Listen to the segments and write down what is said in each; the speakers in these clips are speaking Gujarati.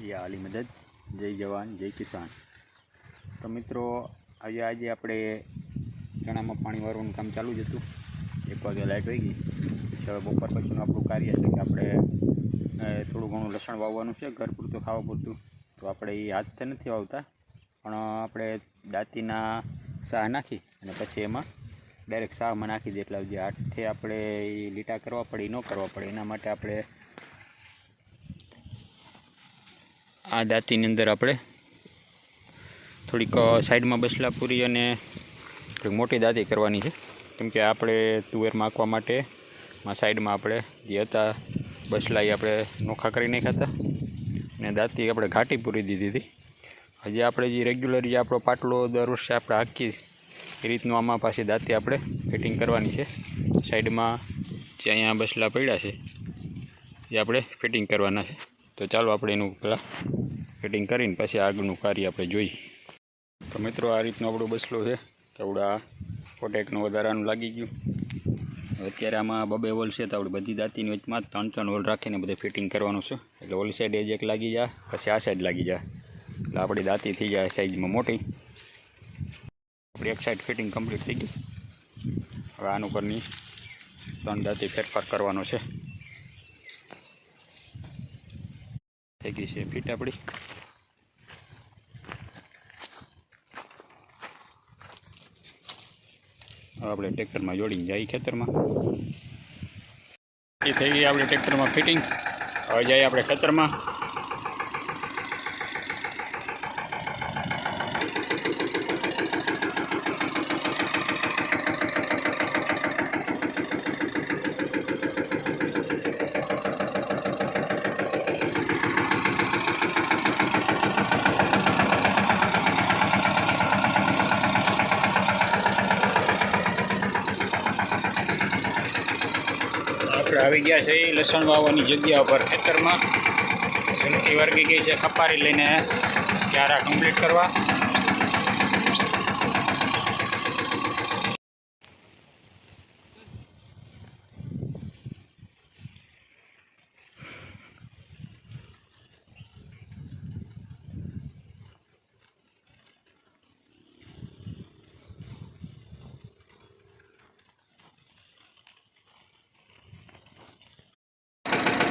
યા અલી મદદ. જય જવાન, જય કિસાન. તો મિત્રો, આજે આજે આપણે ચણામાં પાણી વાળવાનું કામ ચાલુ જ હતું. એક વાગે લાઇટ વહી ગઈ. હવે બપોર પછીનું આપણું કાર્ય છે કે આપણે થોડું ઘણું લસણ વાવવાનું છે, ઘર પૂરતું, ખાવા પૂરતું. તો આપણે એ હાથથી નથી વાવતા, પણ આપણે દાંતીના શાહ નાખી અને પછી એમાં ડાયરેક્ટ શાહમાં નાખી દે. એટલે જે હાથથી આપણે એ લીટા કરવા પડે એ ન કરવા પડે. એના માટે આપણે આ દાંતીની અંદર આપણે થોડીક સાઈડમાં બસલા પૂરી અને થોડીક મોટી દાંતી કરવાની છે. કેમ કે આપણે તુવેર માખવા માટે માં સાઈડમાં આપણે જે હતા બસલા એ આપણે નોખા કરી નાખ્યા અને દાંતી આપણે ઘાટી પૂરી દીધી હતી. હજી આપણે જે રેગ્યુલર જે આપણો પાટલો દર વર્ષે આપણે હાકી એ રીતનું આમાં પાછી દાંતી આપણે ફિટિંગ કરવાની છે. સાઈડમાં જે અહીંયા બસલા પડ્યા છે, એ આપણે ફિટિંગ કરવાના છે. તો ચાલો આપણે એનું પહેલાં ફિટિંગ કરીને પછી આગળનું કાર્ય આપણે જોઈએ. તો મિત્રો, આ રીતનો આપણો બસલો છે. કેવડા કોટેકનું વધારાનું લાગી ગયું. અત્યારે આમાં બબે હોલ છે, તો આપણે બધી દાંતીની વચમાં ત્રણ ત્રણ હોલ રાખીને બધે ફિટિંગ કરવાનું છે. એટલે ઓલી સાઈડ એજ એક લાગી જાય, પછી આ સાઈડ લાગી જાય. એટલે આપણી દાંતી થઈ જાય સાઈઝમાં મોટી. આપણી એક સાઈડ ફિટિંગ કમ્પ્લીટ થઈ ગઈ. હવે આનું પરની ત્રણ દાંતી ફેરફાર કરવાનો છે. થઈ ગઈ છે ફીટ આપણી. આપણે ટ્રેક્ટરમાં જોડીને જઈએ ખેતરમાં. એ થઈ ગઈ આપણે ટ્રેક્ટરમાં ફિટિંગ. હવે જઈએ આપણે ખેતરમાં. આપણે આવી ગયા છે લસણ વાવવાની જગ્યા પર ખેતરમાં. જનતી વર્ગી ગઈ છે ખપારી લઈને ક્યારા કમ્પ્લીટ કરવા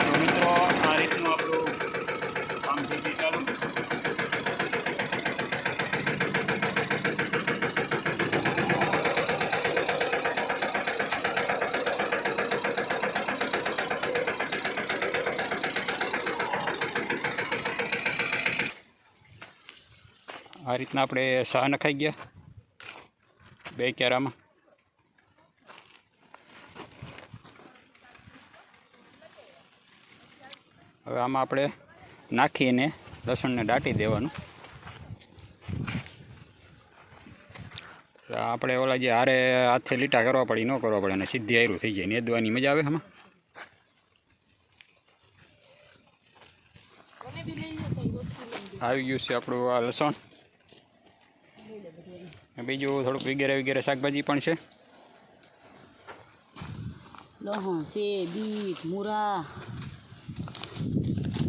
તો મિત્રો આ રીતનું ચાલુ આ રીતના આપણે શાહ નખાઈ ગયા બે ક્યારામાં હવે આમાં આપણે નાખીને લસણને દાટી દેવાનું. આપણે ઓલા જે હારે હાથે લીટા કરવા પડે, ન કરવા પડે, અને સીધી આયરું થઈ જાય. નેદવાની મજા આવે આમાં આવી ગયું છે આપણું આ લસણ. બીજું થોડુંક વગેરે વગેરે શાકભાજી પણ છે. લહણ છે બીટ, મૂરા.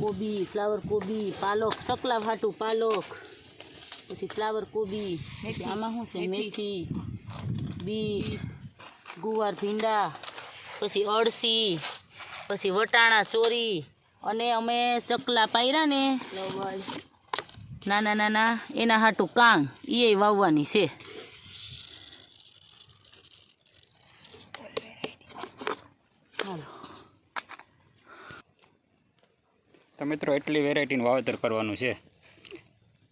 કોબી ફ્લાવર કોબી પાલક ચકલા ફાટું પાલક. પછી ફ્લાવર કોબી આમાં શું છે? મેથી. બીટ ગુવાર ભીંડા પછી અળસી પછી વટાણા ચોરી અને અમે ચકલા પાયરા ને નાના નાના એના હાટું કાંગ એ વાવવાની છે હાલો તો મિત્રો એટલી વેરાયટીનું વાવેતર કરવાનું છે.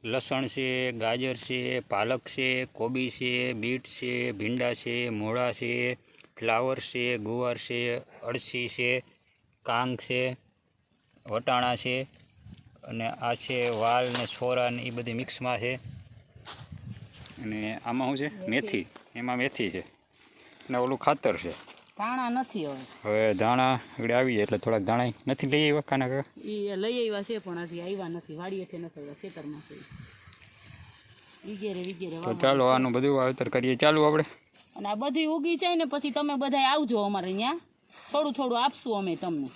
લસણ છે ગાજર છે પાલક છે કોબી છે બીટ છે ભીંડા છે મૂળા છે ફ્લાવર છે ગુવાર છે અળસી છે કાંગ છે વટાણા છે અને આ છે વાલ ને છોરા ને એ બધી મિક્સમાં છે. અને આમાં શું છે? મેથી. એમાં મેથી છે. અને ઓલું ખાતર છે. ધાણા નથી હવે. હવે ધાણા આગળ આવી એટલે થોડાક ધાણા નથી લઈ આવ્યા કાના કાકા? એ લઈ આવ્યા છે પણ હજી આવ્યા નથી. વાડી હેઠે નથી આવ્યા ખેતરમાં છે. વિગેરે વિગેરે તો ચાલો આનું બધું વાવેતર કરીએ. ચાલુ આપણે. અને આ બધી ઉગી જાય ને પછી તમે બધા આવજો અમારે અહીંયા થોડું થોડું આપશું અમે તમને.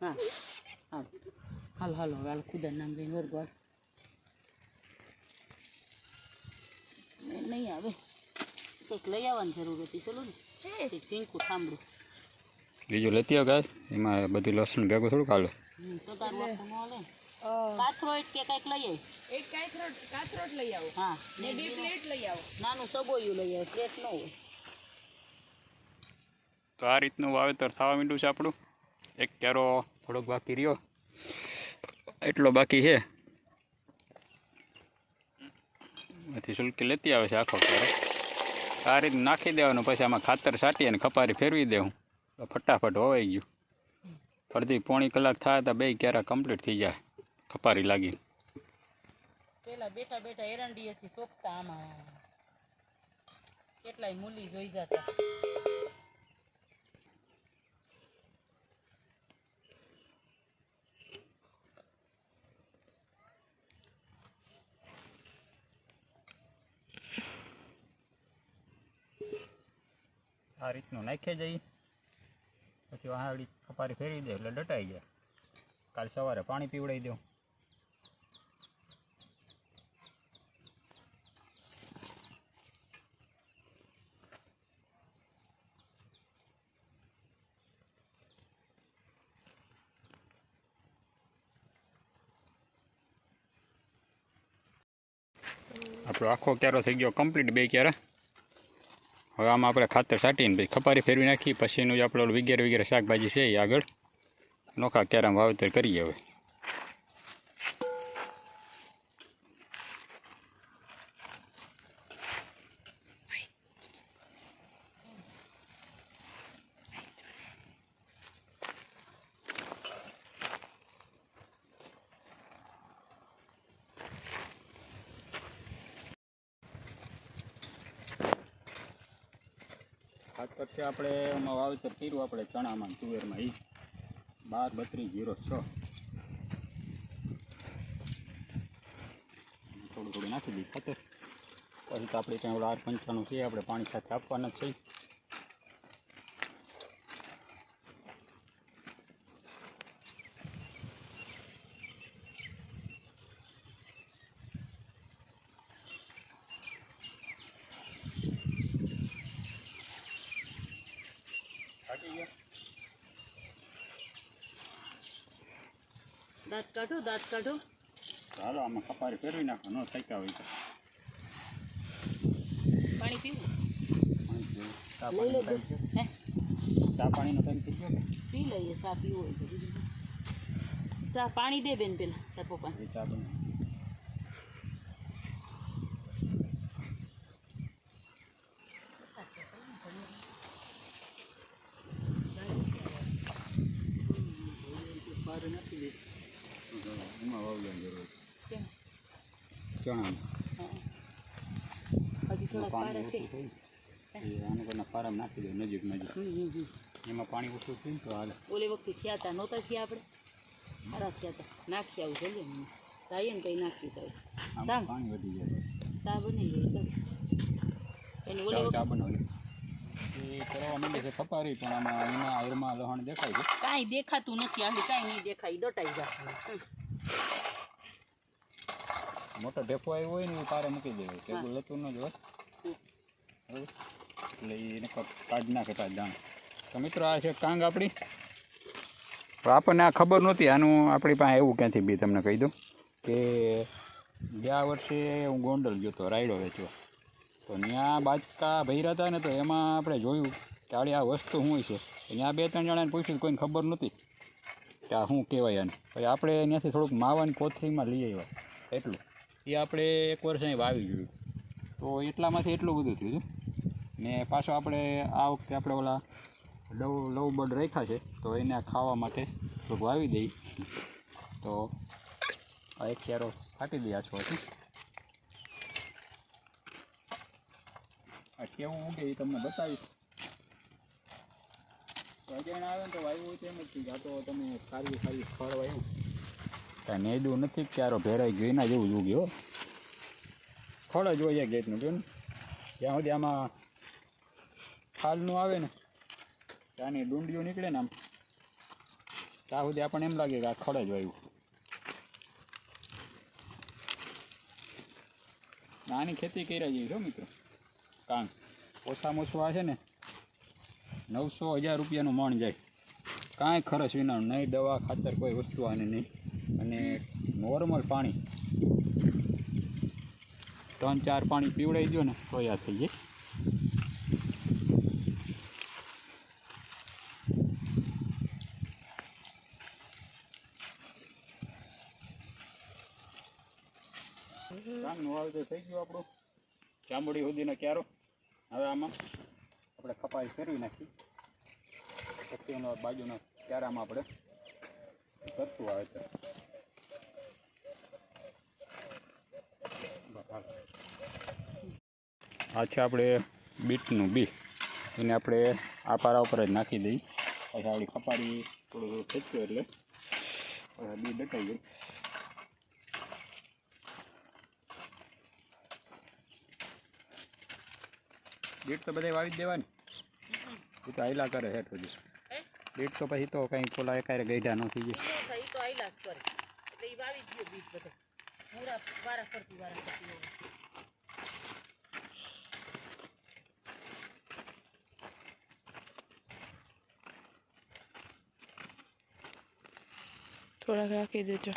હા. હા હાલ હાલો હાલ ખુદા નામ લઈને વર્ગવાળ નહીં આવે. કંઈક લઈ આવવાની જરૂર હતી. ચલો ને. બીજું લેતી આવ ગાય. એમાં બધું લસણ ભેગું થોડુંક હાલે હમ, તો તારું આખું ન હાલે. કાથરોઈટ કે કંઈક લઈ આવી. એક કાથરોટ કાથરોટ લઈ આવો. હા ને બે પ્લેટ લઈ આવો. નાનું સબોયું લઈ આવે પ્લેટ ન તો આ રીતનું વાવેતર થવા માંડ્યું છે આપણું. એક ક્યારો થોડોક બાકી રહ્યો. એટલો બાકી છે. એથી સુલકી લેતી આવે છે આખો ક્યારો આ રીતે નાખી દેવાનું, પછી આમાં ખાતર છાંટી અને ખપારી ફેરવી દેવું. ફટાફટ હોવાઈ ગયું. અડધી પોણી કલાક થાય તો બે ક્યારા કમ્પ્લીટ થઈ જાય, ખપારી લાગી પેલા બેઠા બેઠા એરંડીએથી સોપતા આમાં. કેટલાય મૂલી જોઈ જતા. આ રીતનું નાખી જઈ પછી વાહાડી ખપારી ફેરવી દે એટલે ડટાઈ જાય. કાલ સવારે પાણી પીવડાવી દઉં. આપણો આખો ક્યારો થઈ ગયો કમ્પ્લીટ બે ક્યારા હવે આમાં આપણે ખાતર છાંટીને પછી ખપારી ફેરવી નાખી. પછીનું જે આપણે વગેરે વગેરે શાકભાજી છે એ આગળ નોખા ક્યારામાં વાવેતર કરીએ હવે. ખાતર છે આપણે એમાં વાવેતર કર્યું આપણે ચણામાં તુવેરમાં એ બાર બત્રીસ જીરો છ. થોડું થોડું નાખી દઈએ ખાતર. પછી તો આપણે ત્યાં ઓલા આર પંચાણું છે, આપણે પાણી સાથે આપવાના જ છે. દાંત કાઢો દાંત કાઢો. ચાલો આમાં કપારી ફેરવી નાખો ન થાક્યા હોય પાણી પીવું. ચા પાણીનો ટાઈમ થઈ ગયો પી લઈએ ચા પીવું? ચા પાણી દે બેન પેલા તાર પપ્પા ચા બને એમાં વાવવાની જરૂર કેમ હજી થોડા છે. આને કોઈના નાખી દે નજીક નજીક. એમાં પાણી ઓછું થયું તો હાલે. ઓલી વખતે થયા હતા નહોતા થયા આપણે? સારા થયા હતા નાખી આવું જલ્દી મને ને કંઈ નાખી જાય. પાણી વધી જાય. ચા બની ગઈ એની ઓલી વખતે એ કરવા માંડે છે ખપારી પણ આમાં એના આયરમાં લહણ દેખાય છે. કાંઈ દેખાતું નથી આટલી કાંઈ નહીં દેખાય દટાઈ જાય મોટો ઢેફો આવ્યો હોય ને એ તારે મૂકી દેવો. ટેબલ લેતું ન જ હોય એટલે એને કાઢ નાખે તાજ દાણ. તો મિત્રો આ છે કાંગ આપણી. આપણને આ ખબર નહોતી. આનું આપણી પાસે એવું ક્યાંથી બી તમને કહી દઉં કે ગયા વર્ષે હું ગોંડલ ગયો હતો રાયડો વેચવા. તો ત્યાં બાચકા ભર્યા હતા ને તો એમાં આપણે જોયું કે આડી આ વસ્તુ શું છે. ત્યાં બે ત્રણ જણાને પૂછ્યું, કોઈને ખબર નહોતી કે આ શું કહેવાય એને પછી આપણે ત્યાંથી થોડુંક માવાની કોથળીમાં લઈ આવ્યા. એટલું. એ આપણે એક વર્ષ અહીં વાવી જોયું તો એટલામાંથી એટલું બધું થયું ને પાછો આપણે આ વખતે આપણે ઓલા લવ લવ બર્ડ રાખ્યા છે, તો એને ખાવા માટે થોડુંક વાવી દઈ. તો આ એક ક્યારો ફાટી દઈએ આછો હતી આ કેવું ઉગે એ તમને બતાવીશ. અજાણ આવે ને તો વાયુ તેમ જ તમે સારી સારી ફળ વાયુ કાંઈ નેદું નથી ક્યારો ભેરાઈ ગયો, એના જેવું જ ઉગ્યો જ હોય ગેટનું, જોયું ને? સુધી આમાં ફાલનું આવે ને ત્યાંની ડુંડીઓ નીકળે ને આમ. ત્યાં સુધી આપણને એમ લાગે કે આ ખડ જ વાયું. નાની ખેતી કર્યા જઈએ છો મિત્રો. કાંગ ઓછામાં ઓછું આ છે ને નવસો હજાર રૂપિયાનું મણ જાય. કાંઈ ખર્ચ વિનાનું નહીં, દવા ખાતર કોઈ વસ્તુ આને નહીં. અને નોર્મલ પાણી, ત્રણ ચાર પાણી પીવડાવી દો ને, તો યાદ થઈ જાય. કામનું વાવેતર થઈ ગયું આપણું. ચામડી સુધીનો ક્યારો? હવે આમાં આપણે કપાઈ ફેરવી નાખી. એનો બાજુનો ક્યારામાં આપણે કરશું છે. આ છે આપણે બીટનું બી. એને આપણે આ પારા ઉપર જ નાખી દઈએ. પછી આપણી કપારી થોડું થોડું ખેંચ્યું એટલે બી દટાઈ જાય બીટ તો બધે વાવી જ દેવાની. એ તો આયલા કરે હેઠ સુધી હે? બીટ તો પછી તો કંઈ ખોલા એકારે ગઈઢા ન થઈ જાય. ઈ નો થાય, ઈ તો આયલા જ કરે. એટલે ઈ વાવી જ ગયો બીજ બધે. પૂરા વારા ફરતી વારા ફરતી હોય. થોડાક રાખી દેજો.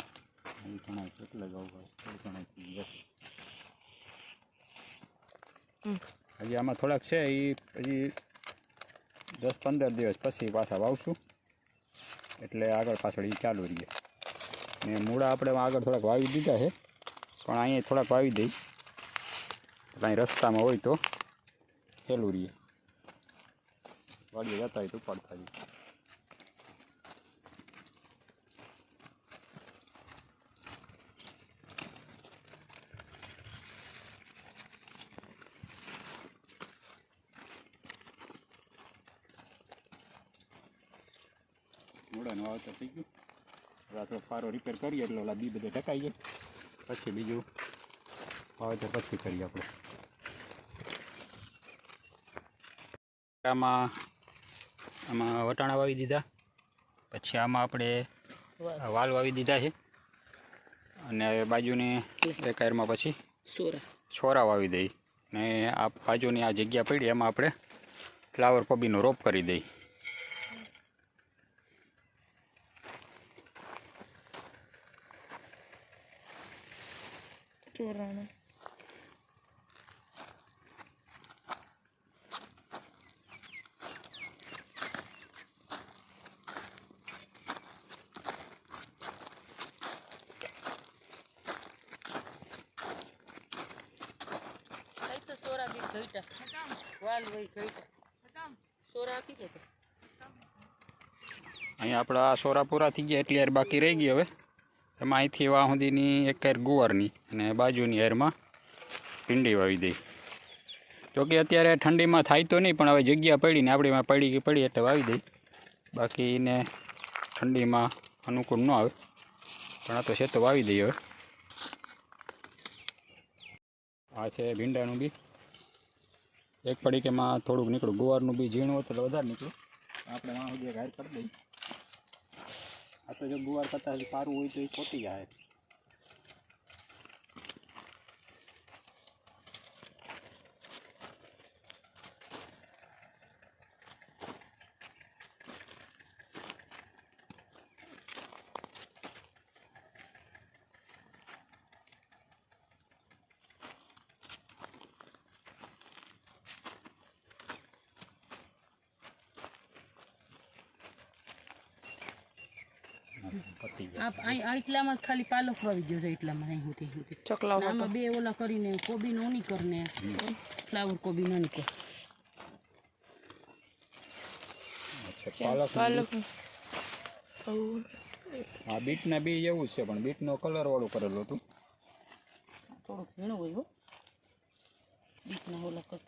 હજી હજી આમાં થોડાક છે એ હજી દસ પંદર દિવસ પછી પાછા વાવશું. એટલે આગળ પાછળ એ ચાલુ રહીએ. ને મૂળા આપણે આગળ થોડાક વાવી દીધા છે, પણ અહીંયા થોડાક વાવી દઈ. કાંઈ રસ્તામાં હોય તો ખેલું રહીએ. વાડીએ જતા હોય તો પડતા જઈએ મૂળાનું વાવેતર થઈ ગયું હવે પારો ફારો રિપેર કરીએ એટલે ઓલા બી બધે ટકાઈએ પછી બીજું વાવેતર પછી કરીએ આપણે. આમાં આમાં વટાણા વાવી દીધા. પછી આમાં આપણે વાલ વાવી દીધા છે. અને હવે બાજુની એક આયરમાં પછી સોરા. છોરા વાવી દઈ ને આ બાજુની આ જગ્યા પડી એમાં આપણે ફ્લાવર કોબીનો રોપ કરી દઈ ચોરાણું કઈ તો સોરા બી ઘઈટા વાલ વઈ ઘઈટા સોરા આપી દે તો અહીંયા આપણા સોરા પૂરા થઈ ગયા એટલી યાર બાકી રહી ગઈ હવે. એમાં અહીંથી વાહ સુધીની એક યાર ગુવારની અને બાજુની હેરમાં ભીંડી વાવી દઈ જોકે અત્યારે ઠંડીમાં થાય તો નહીં, પણ હવે જગ્યા પડી ને આપણીમાં પડી કે પડી એટલે વાવી દઈ બાકી એને ઠંડીમાં અનુકૂળ ન આવે. પણ આ તો છે તો વાવી દઈએ હવે. આ છે ભીંડાનું બી. એક પડીકેમાં થોડુંક નીકળ્યું. ગુવારનું બી ઝીણું હતું એટલે વધારે નીકળ્યું. આપણે વાં સુધી કરી દઈએ. આ તો જો ગુવાર કરતાં સારું હોય તો એ ખોટી જાય. એટલામાં જ ખાલી પાલક વાવી ગયો છે એટલામાં અહીં ને આમાં બે ઓલા કરીને કોબી નો ની કરને. ફ્લાવર કોબી નો ની કર. અચ્છા પાલક પાલક. આ બીટના બી એવું છે પણ બીટનો કલર વાળું કરેલું હતું. થોડુંક ઝીણું હોય હો. બીટના ઓલા કર.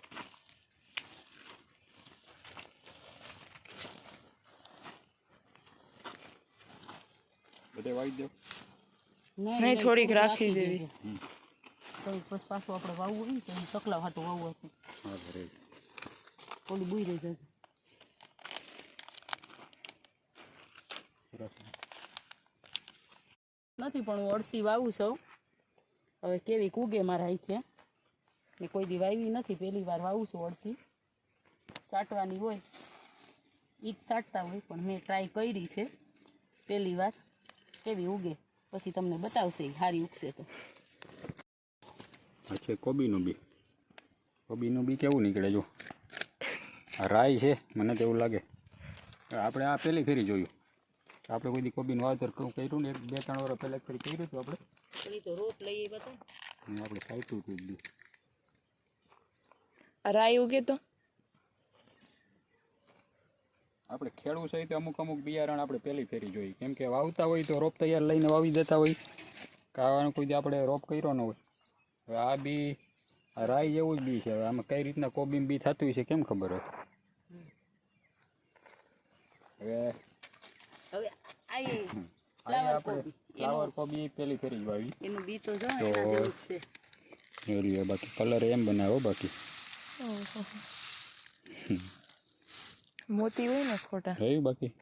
બધે વાવી દો. નહીં, થોડીક રાખી દેવી. પછી પાછું આપણે વાવવું હોય ને તો ચકલા હાટું વાવવું હતું હા ભરે ઓલી બુઈ રહી જશે. નથી પણ હું અળસી વાવું છું. હવે કેવી કૂગે મારા અહીંથી મેં કોઈ દી વાવી નથી પહેલી વાર વાવું છું અળસી. સાટવાની હોય ઈ જ સાટતા હોય પણ મેં ટ્રાય કરી છે પહેલી વાર. કેવી ઉગે? પછી તમને બતાવશે સારી ઉગશે તો. છે કોબીનું બી. કોબીનું બી કેવું નીકળે જો? આ રાઈ છે મને તો એવું લાગે. આપણે આ પહેલી ફેરી જોયું. આપણે કોઈ દી કોબીનું વાવેતર કહું કર્યું ને એક બે ત્રણ વર્ષ પહેલાં ફેરી કર્યું હતું આપણે. રોપ લઈએ આપણે સાચું હતું રાઈ ઉગે તો? આપણે ખેડવું છે તો અમુક અમુક બિયારણ આપણે પહેલી ફેરી જોઈ કેમ કે વાવતા હોય તો રોપ તૈયાર લઈને વાવી દેતા હોય. કાવાનું કોઈ દી આપણે રોપ કર્યો ન હોય. હવે આ બી આ રાઈ જેવું જ બી છે. હવે આમાં કઈ રીતના કોબીમ બી થતું હોય છે કેમ ખબર હોય? હવે આપણે કોબી. ફ્લાવર કોબી પહેલી ફેરી જ વાવી. એનું બી તો જો એના જેવું છે. બાકી કલર એમ બનાવો બાકી. મોતી હોય ને ખોટા. રહ્યું બાકી?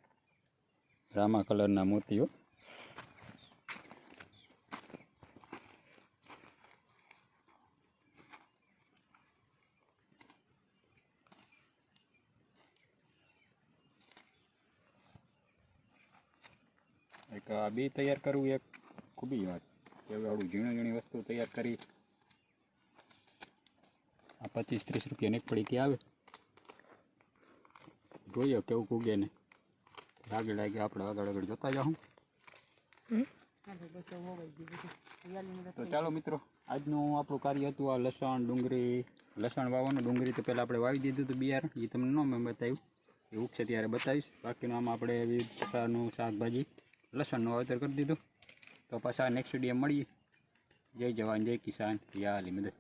રામા કલરના મોતીઓ. એક, આ બી તૈયાર કરવું એક ખૂબી વાત. એવી આવડું ઝીણી ઝીણી વસ્તુ તૈયાર કરી. આ પચીસ ત્રીસ રૂપિયાની એક પડી આવે. જોઈએ કેવું કૂગે ને. લાગે લાગે આપણે આગળ આગળ જોતા જાઉં. તો ચાલો મિત્રો આજનું આપણું કાર્ય હતું આ લસણ ડુંગળી લસણ વાવવાનું. ડુંગળી તો પહેલાં આપણે વાવી દીધું હતું બિયારણ. એ તમને ન મેં બતાવ્યું. એ ઉગશે ત્યારે બતાવીશ. બાકીનું આમાં આપણે વિવિધ પ્રકારનું શાકભાજી લસણનું વાવેતર કરી દીધું. તો પાછા નેક્સ્ટ ડે મળીએ. જય જવાન જય કિસાન. યા અલી મદદ.